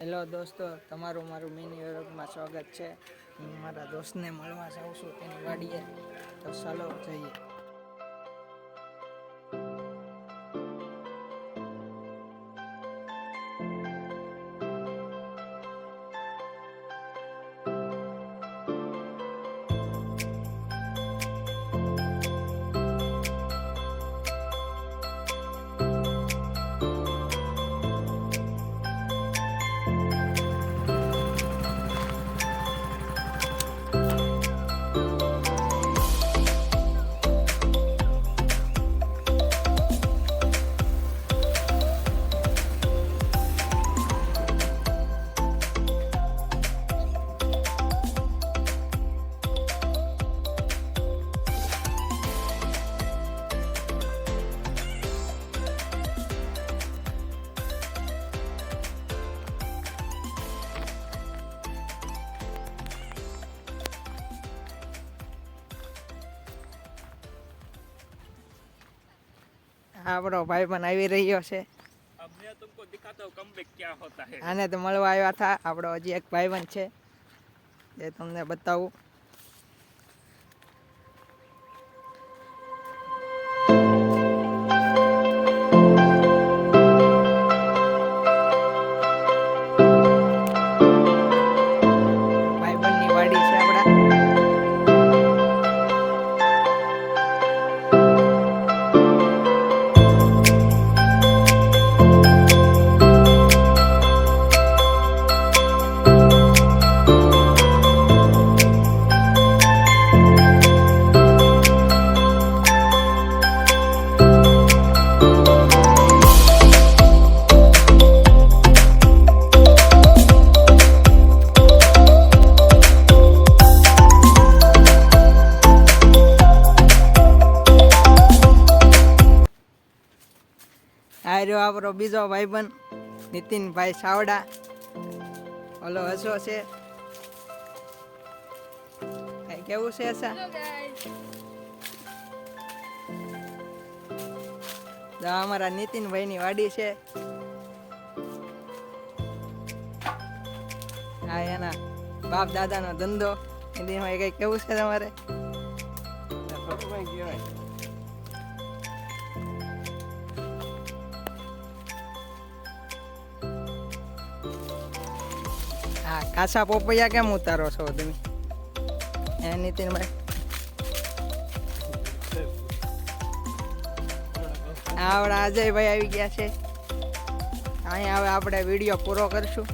Hello દોસ્તો, તમારું મારું મિની વ્લોગમાં સ્વાગત છે. હું મારા દોસ્તને મળવા જાઉં છું, તેની વાડીએ. તો ચાલો જઈએ. આપણો ભાઈ પણ આવી રહ્યો છે. આને તો મળવા આવ્યા હતા. આપણો હજી એક ભાઈબંધ છે. એ તમને બતાવું. આ રહ્યો આપણો બીજો ભાઈબંધ નીતિનભાઈ સાવડા. ઓલો હસો છે. કઈ કેવું છે હસા? અમારા નીતિનભાઈ અમારા નીતિનભાઈની વાડી છે. હા એના બાપ દાદાનો ધંધો. નીતિનભાઈ કઈ કેવું છે તમારે? હા કાસા પોપૈયા કેમ ઉતારો છો તમે? હે નીતિનભાઈ. આવડા અજયભાઈ આવી ગયા છે. અહીંયા હવે આપણે વીડિયો પૂરો કરશું.